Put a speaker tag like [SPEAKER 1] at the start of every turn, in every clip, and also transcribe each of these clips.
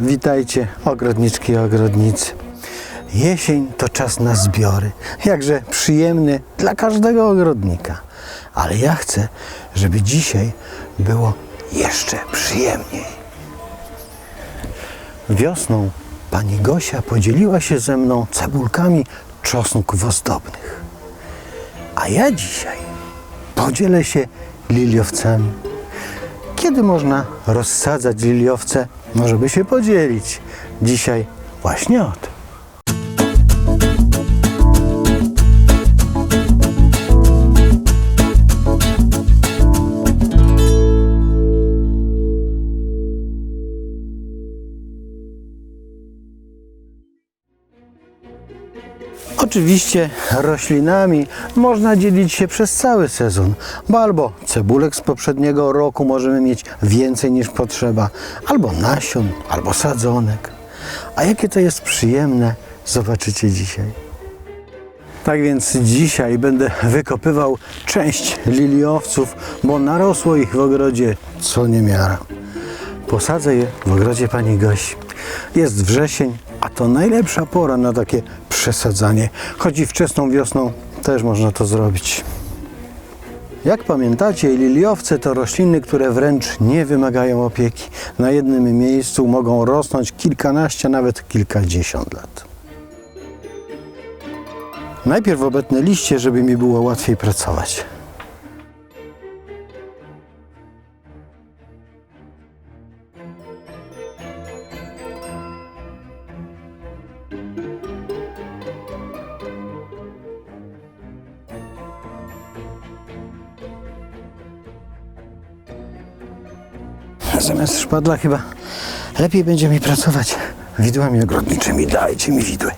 [SPEAKER 1] Witajcie, ogrodniczki i ogrodnicy. Jesień to czas na zbiory, jakże przyjemny dla każdego ogrodnika. Ale ja chcę, żeby dzisiaj było jeszcze przyjemniej. Wiosną pani Gosia podzieliła się ze mną cebulkami czosnków ozdobnych. A ja dzisiaj podzielę się liliowcami. Kiedy można rozsadzać liliowce? Może by się podzielić. Dzisiaj właśnie o tym. Oczywiście roślinami można dzielić się przez cały sezon, bo albo cebulek z poprzedniego roku możemy mieć więcej niż potrzeba, albo nasion, albo sadzonek. A jakie to jest przyjemne, zobaczycie dzisiaj. Tak więc dzisiaj będę wykopywał część liliowców, bo narosło ich w ogrodzie co niemiara. Posadzę je w ogrodzie pani Gosi. Jest wrzesień, a to najlepsza pora na takie przesadzanie. Choć i wczesną wiosną też można to zrobić. Jak pamiętacie, liliowce to rośliny, które wręcz nie wymagają opieki. Na jednym miejscu mogą rosnąć kilkanaście, nawet kilkadziesiąt lat. Najpierw obetnę liście, żeby mi było łatwiej pracować. Zamiast szpadla chyba lepiej będzie mi pracować widłami ogrodniczymi. Dajcie mi widły.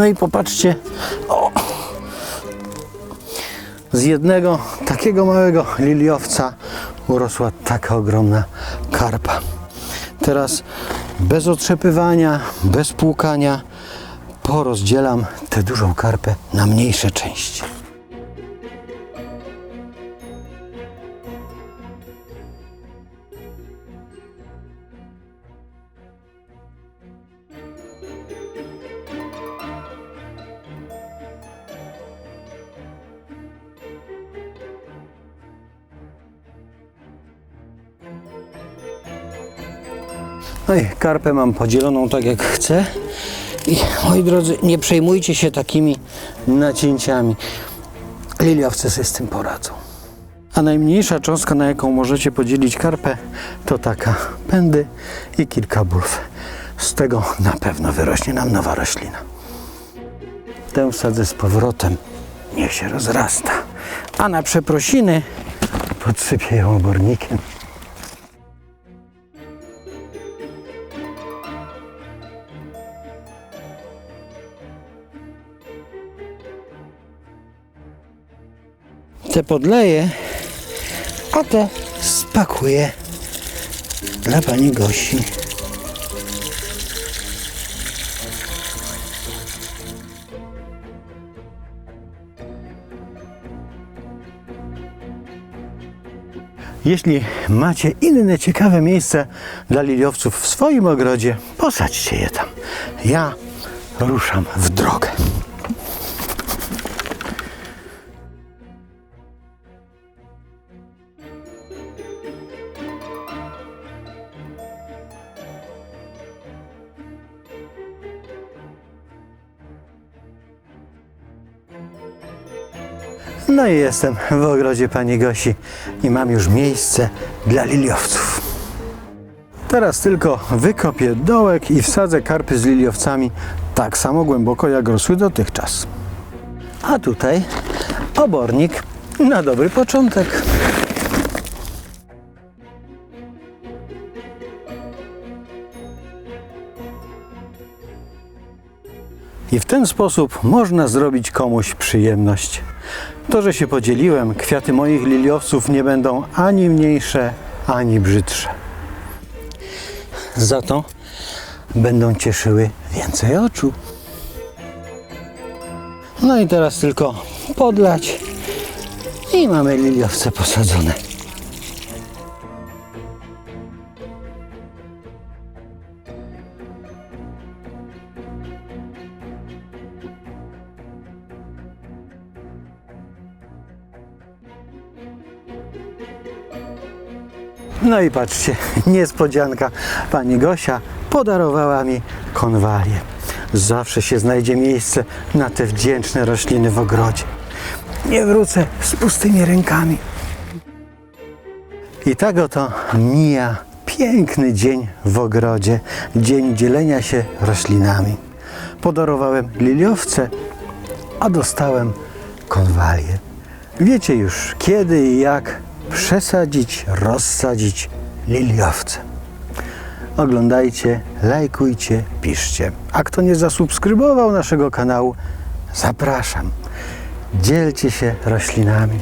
[SPEAKER 1] No i popatrzcie, o, z jednego takiego małego liliowca urosła taka ogromna karpa. Teraz bez otrzepywania, bez płukania porozdzielam tę dużą karpę na mniejsze części. No i karpę mam podzieloną tak jak chcę. I moi drodzy, nie przejmujcie się takimi nacięciami. Liliowce sobie z tym poradzą. A najmniejsza cząstka, na jaką możecie podzielić karpę, to taka pędy i kilka bulw. Z tego na pewno wyrośnie nam nowa roślina. Tę wsadzę z powrotem, niech się rozrasta. A na przeprosiny podsypię ją obornikiem. Te podleję, a te spakuję dla pani Gosi. Jeśli macie inne ciekawe miejsca dla liliowców w swoim ogrodzie, posadźcie je tam. Ja ruszam w drogę. No i jestem w ogrodzie pani Gosi i mam już miejsce dla liliowców. Teraz tylko wykopię dołek i wsadzę karpy z liliowcami tak samo głęboko jak rosły dotychczas. A tutaj obornik na dobry początek. I w ten sposób można zrobić komuś przyjemność. To, że się podzieliłem, kwiaty moich liliowców nie będą ani mniejsze, ani brzydsze. Za to będą cieszyły więcej oczu. No i teraz tylko podlać i mamy liliowce posadzone. No i patrzcie, niespodzianka. Pani Gosia podarowała mi konwalię. Zawsze się znajdzie miejsce na te wdzięczne rośliny w ogrodzie. Nie wrócę z pustymi rękami. I tak oto mija piękny dzień w ogrodzie, dzień dzielenia się roślinami. Podarowałem liliowce, a dostałem konwalię. Wiecie już kiedy i jak przesadzić, rozsadzić liliowce. Oglądajcie, lajkujcie, piszcie. A kto nie zasubskrybował naszego kanału, zapraszam. Dzielcie się roślinami.